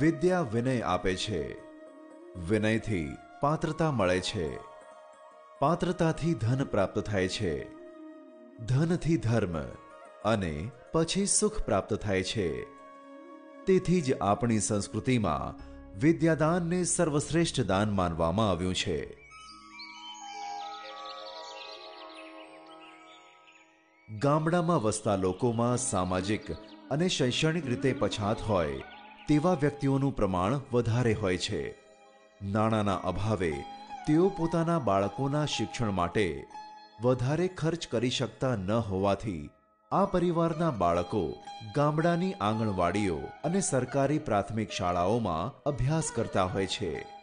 વિદ્યા વિનય આપે છે. વિનયથી પાત્રતા મળે છે. પાત્રતાથી ધન પ્રાપ્ત થાય છે. ધનથી ધર્મ અને પછી સુખ પ્રાપ્ત થાય છે. તેથી જ આપણી સંસ્કૃતિમાં વિદ્યાદાનને સર્વશ્રેષ્ઠ દાન માનવામાં આવ્યું છે. ગામડામાં વસતા લોકોમાં સામાજિક અને શૈક્ષણિક રીતે પછાત હોય તેવા વ્યક્તિઓનું પ્રમાણ વધારે હોય છે. નાણાંના અભાવે તેઓ પોતાના બાળકોના શિક્ષણ માટે વધારે ખર્ચ કરી શકતા ન હોવાથી આ પરિવારના બાળકો ગામડાની આંગણવાડીઓ અને સરકારી પ્રાથમિક શાળાઓમાં અભ્યાસ કરતા હોય છે.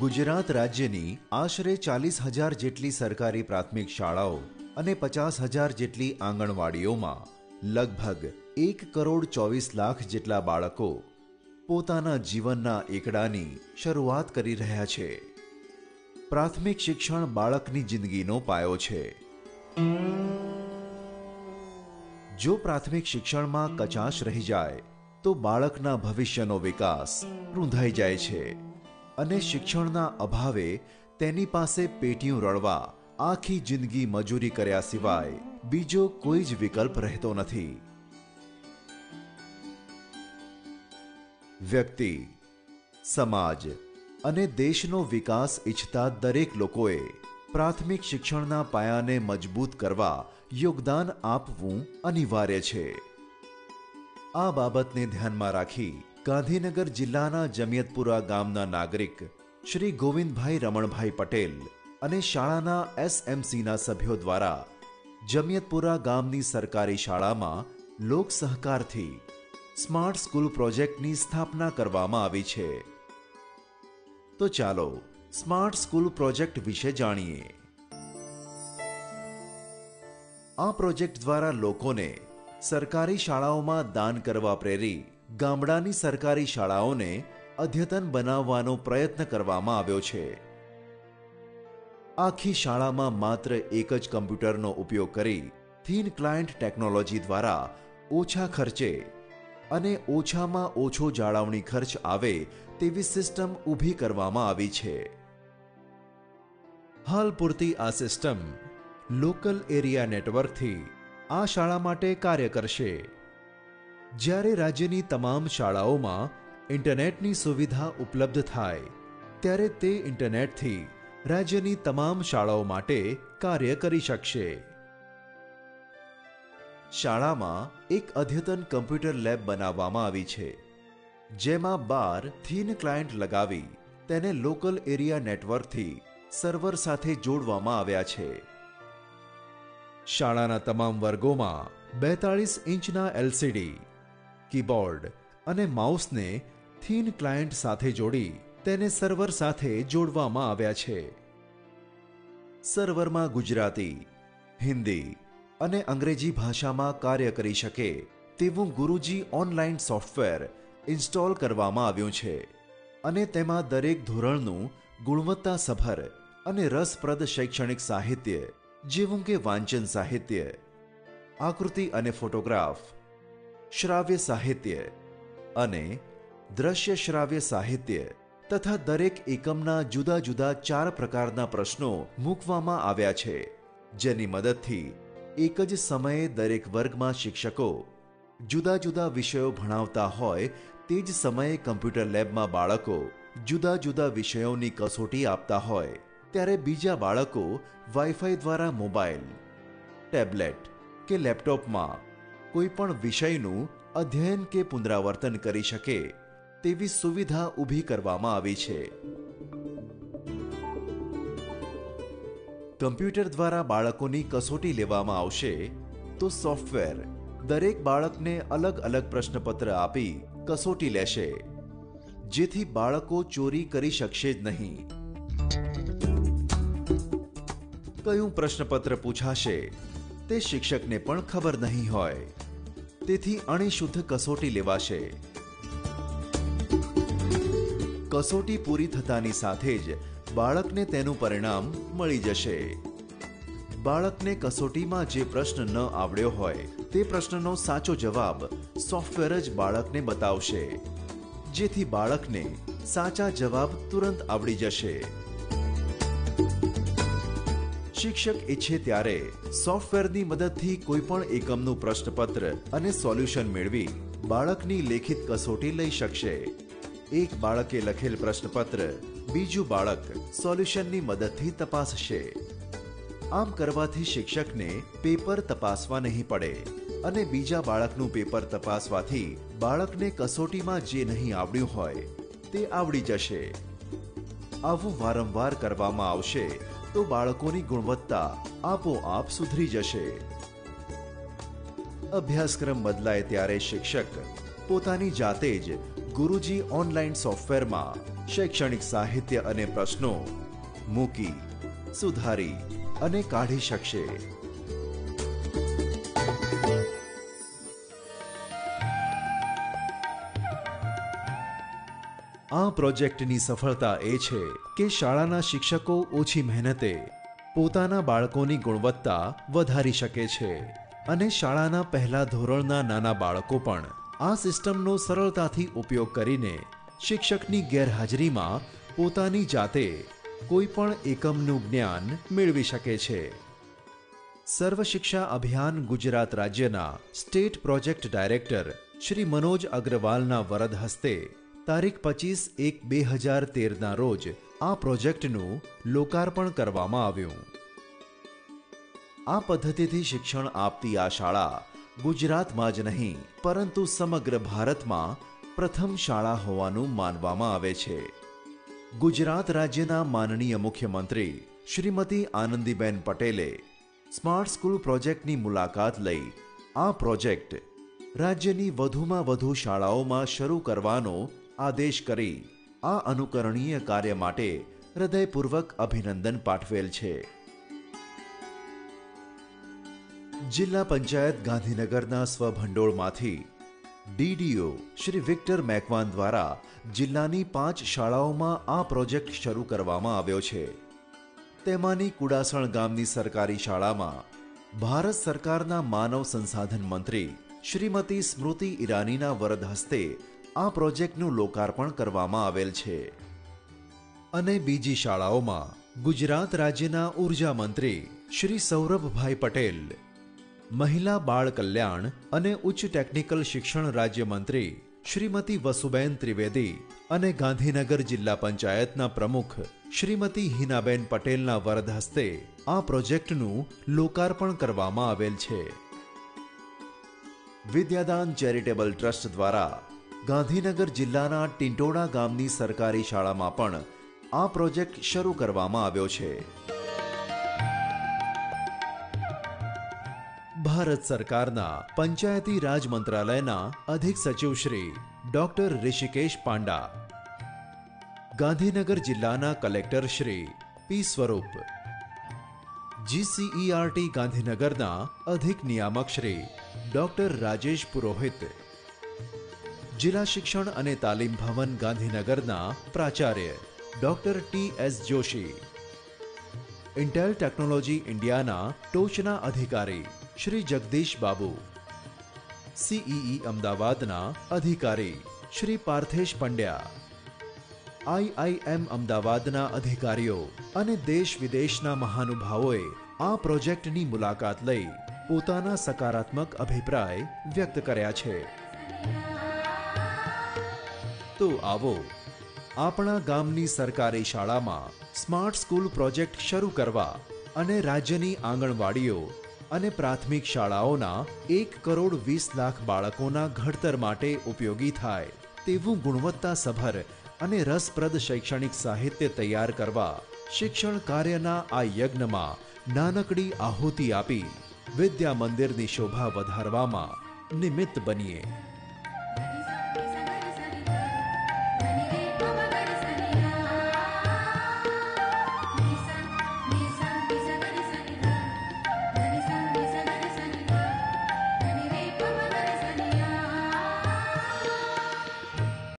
ગુજરાત રાજ્યની આશરે ચાલીસ હજાર જેટલી સરકારી પ્રાથમિક શાળાઓ અને પચાસ હજાર જેટલી આંગણવાડીઓમાં લગભગ એક કરોડ ચોવીસ લાખ જેટલા બાળકો પોતાના જીવનના એકડાની શરૂઆત કરી રહ્યા છે. પ્રાથમિક શિક્ષણ બાળકની જિંદગીનો પાયો છે. જો પ્રાથમિક શિક્ષણમાં કચાશ રહી જાય, તો બાળકના ભવિષ્યનો વિકાસ રૂંધાઈ જાય છે. અને શિક્ષણના અભાવે તેની પાસે પેટીયું રળવા આખી જિંદગી મજૂરી કર્યા સિવાય બીજો કોઈ જ વિકલ્પ રહેતો નથી. વ્યક્તિ, સમાજ અને દેશનો વિકાસ ઈચ્છતા દરેક લોકોએ પ્રાથમિક શિક્ષણના પાયાને મજબૂત કરવા યોગદાન આપવું અનિવાર્ય છે. આ બાબતને ધ્યાનમાં રાખી ગાંધીનગર જિલ્લાના જમિયતપુરા ગામના નાગરિક શ્રી ગોવિંદભાઈ રમણભાઈ પટેલ અને શાળાના એસએમસીના સભ્યો દ્વારા જમિયતપુરા ગામની સરકારી શાળામાં લોક સહકારથી સ્માર્ટ સ્કૂલ પ્રોજેક્ટની સ્થાપના કરવામાં આવી છે. તો ચાલો સ્માર્ટ સ્કૂલ પ્રોજેક્ટ વિશે જાણીએ. આ પ્રોજેક્ટ દ્વારા લોકોને સરકારી શાળાઓમાં દાન કરવા પ્રેરી ગામડાની સરકારી શાળાઓને અદ્યતન બનાવવાનો પ્રયત્ન કરવામાં આવ્યો છે. આખી શાળામાં માત્ર એક જ કમ્પ્યુટરનો ઉપયોગ કરી થીન ક્લાયન્ટ ટેકનોલોજી દ્વારા ઓછા ખર્ચે અને ઓછામાં ઓછો જાળવણી ખર્ચ આવે તેવી સિસ્ટમ ઊભી કરવામાં આવી છે. હાલ પૂરતી આ સિસ્ટમ લોકલ એરિયા નેટવર્કથી આ શાળા માટે કાર્ય કરશે. જ્યારે રાજ્યની તમામ શાળાઓમાં ઇન્ટરનેટની સુવિધા ઉપલબ્ધ થાય, ત્યારે તે ઇન્ટરનેટથી રાજ્યની તમામ શાળાઓ માટે કાર્ય કરી શકશે. શાળામાં એક અદ્યતન કમ્પ્યુટર લેબ બનાવવામાં આવી છે, જેમાં બાર થીન ક્લાયન્ટ લગાવી તેને લોકલ એરિયા નેટવર્કથી સર્વર સાથે જોડવામાં આવ્યા છે. શાળાના તમામ વર્ગોમાં બેતાળીસ ઇંચના એલસીડી કીબોર્ડ અને માઉસને થીન ક્લાયન્ટ સાથે જોડી તેને સર્વર સાથે જોડવામાં આવ્યા છે. સર્વરમાં ગુજરાતી, હિન્દી અને અંગ્રેજી ભાષામાં કાર્ય કરી શકે તેવું ગુરુજી ઓનલાઈન સોફ્ટવેર ઇન્સ્ટોલ કરવામાં આવ્યું છે અને તેમાં દરેક ધોરણનું ગુણવત્તાસભર અને રસપ્રદ શૈક્ષણિક સાહિત્ય, જેવું કે વાંચન સાહિત્ય, આકૃતિ અને ફોટોગ્રાફ શ્રાવ્ય સાહિત્ય અને દ્રશ્ય શ્રાવ્ય સાહિત્ય તથા દરેક એકમના જુદા જુદા ચાર પ્રકારના પ્રશ્નો મૂકવામાં આવ્યા છે, જેની મદદથી એક જ સમયે દરેક વર્ગમાં શિક્ષકો જુદા જુદા વિષયો ભણાવતા હોય તે જ સમયે કમ્પ્યુટર લેબમાં બાળકો જુદા જુદા વિષયોની કસોટી આપતા હોય ત્યારે બીજા બાળકો વાઈફાઈ દ્વારા મોબાઈલ, ટેબ્લેટ કે લેપટોપમાં કોઈ પણ વિષયનું અધ્યયન કે પુનરાવર્તન કરી શકે તેવી સુવિધા ઊભી કરવામાં આવી છે. કમ્પ્યુટર દ્વારા બાળકોની કસોટી લેવામાં આવશે તો સોફ્ટવેર દરેક બાળકને અલગ અલગ પ્રશ્નપત્ર આપી કસોટી લેશે, જેથી બાળકો ચોરી કરી શકશે જ નહીં. કયું પ્રશ્નપત્ર પૂછાશે? તે શિક્ષકને પણ ખબર નહીં હોય. તેથી અણિશુદ્ધ કસોટી લેવાશે. કસોટી પૂરી થતાની સાથે જ બાળકને તેનું પરિણામ મળી જશે. બાળકને કસોટીમાં જે પ્રશ્ન ન આવડ્યો હોય, તે પ્રશ્નનો સાચો જવાબ સોફ્ટવેર જ બાળકને બતાવશે. જેથી બાળકને સાચા જવાબ તુરંત આવડી જશે. શિક્ષક ઈચ્છે ત્યારે સોફ્ટવેરની મદદથી કોઈ પણ એકમનું પ્રશ્નપત્ર અને સોલ્યુશન મેળવી બાળકની લેખિત કસોટી લઈ શકશે. એક બાળકે લખેલ પ્રશ્નપત્ર બીજું બાળક સોલ્યુશનની મદદથી તપાસશે. આમ કરવાથી શિક્ષકને પેપર તપાસવા નહીં પડે અને બીજા બાળકનું પેપર તપાસવાથી બાળકને કસોટીમાં જે નહીં આવડ્યું હોય તે આવડી જશે. આવું વારંવાર કરવામાં આવશે. તો બાળકોની ગુણવત્તા આપોઆપ સુધરી જશે. અભ્યાસક્રમ બદલાય ત્યારે શિક્ષક પોતાની જાતે જ ગુરુજી ઓનલાઈન સોફ્ટવેરમાં શૈક્ષણિક સાહિત્ય અને પ્રશ્નો મૂકી, સુધારી અને કાઢી શકશે. આ પ્રોજેક્ટની સફળતા એ છે કે શાળાના શિક્ષકો ઓછી મહેનતે પોતાના બાળકોની ગુણવત્તા વધારી શકે છે અને શાળાના પહેલા ધોરણના નાના બાળકો પણ આ સિસ્ટમનો સરળતાથી ઉપયોગ કરીને શિક્ષકની ગેરહાજરીમાં પોતાની જાતે કોઈ પણ એકમનું જ્ઞાન મેળવી શકે છે. સર્વ શિક્ષા અભિયાન ગુજરાત રાજ્યના state project director Shri Manoj અગ્રવાલના વરદ હસ્તે તારીખ પચીસ એક બે હજાર તેરના રોજ આ પ્રોજેક્ટનું લોકાર્પણ કરવામાં આવ્યું. આ પદ્ધતિથી શિક્ષણ આપતી આ શાળા ગુજરાતમાં જ નહીં, પરંતુ સમગ્ર ભારતમાં પ્રથમ શાળા હોવાનું માનવામાં આવે છે. ગુજરાત રાજ્યના માનનીય મુખ્યમંત્રી શ્રીમતી આનંદીબેન પટેલે સ્માર્ટ સ્કૂલ પ્રોજેક્ટની મુલાકાત લઈ આ પ્રોજેક્ટ રાજ્યની વધુમાં વધુ શાળાઓમાં શરૂ કરવાનો આદેશ કરી આ અનુકરણીય કાર્ય માટે હૃદયપૂર્વક અભિનંદન પાઠવેલ છે. જિલ્લા પંચાયત ગાંધીનગરના સ્વભંડોળમાંથી ડીડીઓ શ્રી વિક્ટર મેકવાન દ્વારા જિલ્લાની પાંચ શાળાઓમાં આ પ્રોજેક્ટ શરૂ કરવામાં આવ્યો છે. તેમાંની કુડાસણ ગામની સરકારી શાળામાં ભારત સરકારના માનવ સંસાધન મંત્રી શ્રીમતી સ્મૃતિ ઈરાનીના વરદ હસ્તે આ પ્રોજેક્ટનું લોકાર્પણ કરવામાં આવેલ છે. અને બીજી શાળાઓમાં ગુજરાત રાજ્યના ઊર્જા મંત્રી શ્રી સૌરભભાઈ પટેલ, મહિલા બાળ કલ્યાણ અને ઉચ્ચ ટેકનિકલ શિક્ષણ રાજ્યમંત્રી શ્રીમતી વસુબેન ત્રિવેદી અને ગાંધીનગર જિલ્લા પંચાયતના પ્રમુખ શ્રીમતી હિનાબેન પટેલના વરદ હસ્તે આ પ્રોજેક્ટનું લોકાર્પણ કરવામાં આવેલ છે. વિદ્યાદાન ચેરિટેબલ ટ્રસ્ટ દ્વારા ગાંધીનગર જિલ્લાના ટિંટોડા ગામની સરકારી શાળામાં પણ આ પ્રોજેક્ટ શરૂ કરવામાં આવ્યો છે. ભારત સરકારના પંચાયતી રાજ મંત્રાલયના અધિક સચિવ શ્રી ડોક્ટર ઋષિકેશ પાંડા, ગાંધીનગર જિલ્લાના કલેક્ટર શ્રી પી સ્વરૂપ, જીસીઈઆરટી ગાંધીનગરના અધિક નિયામક શ્રી ડોક્ટર રાજેશ પુરોહિત જિલ્લા શિક્ષણ અને તાલીમ ભવન ગાંધીનગરના પ્રાચાર્ય doctor T S Joshi. Intel technology ઇન્ડિયાના ટોચના અધિકારી શ્રી જગદીશ બાબુ. સીઈઈ અમદાવાદના અધિકારી શ્રી પાર્થેશ પંડ્યા. આઈઆઈએમ અમદાવાદના અધિકારીઓ અને દેશ વિદેશના મહાનુભાવોએ આ પ્રોજેક્ટની મુલાકાત લઈ પોતાના સકારાત્મક અભિપ્રાય વ્યક્ત કર્યા છે. તો આવો. આપણા ગામની સરકારી શાળામાં સ્માર્ટ સ્કૂલ પ્રોજેક્ટ શરૂ કરવા અને રાજ્યની આંગણવાડીઓ અને પ્રાથમિક શાળાઓના એક કરોડ વીસ લાખ બાળકોના ઘડતર માટે ઉપયોગી થાય તેવું ગુણવત્તાસભર અને રસપ્રદ શૈક્ષણિક સાહિત્ય તૈયાર કરવા શિક્ષણ કાર્યના આ યજ્ઞમાં નાનકડી આહુતિ આપી વિદ્યા મંદિરની શોભા વધારવામાં નિમિત્ત બનીએ. Thank you.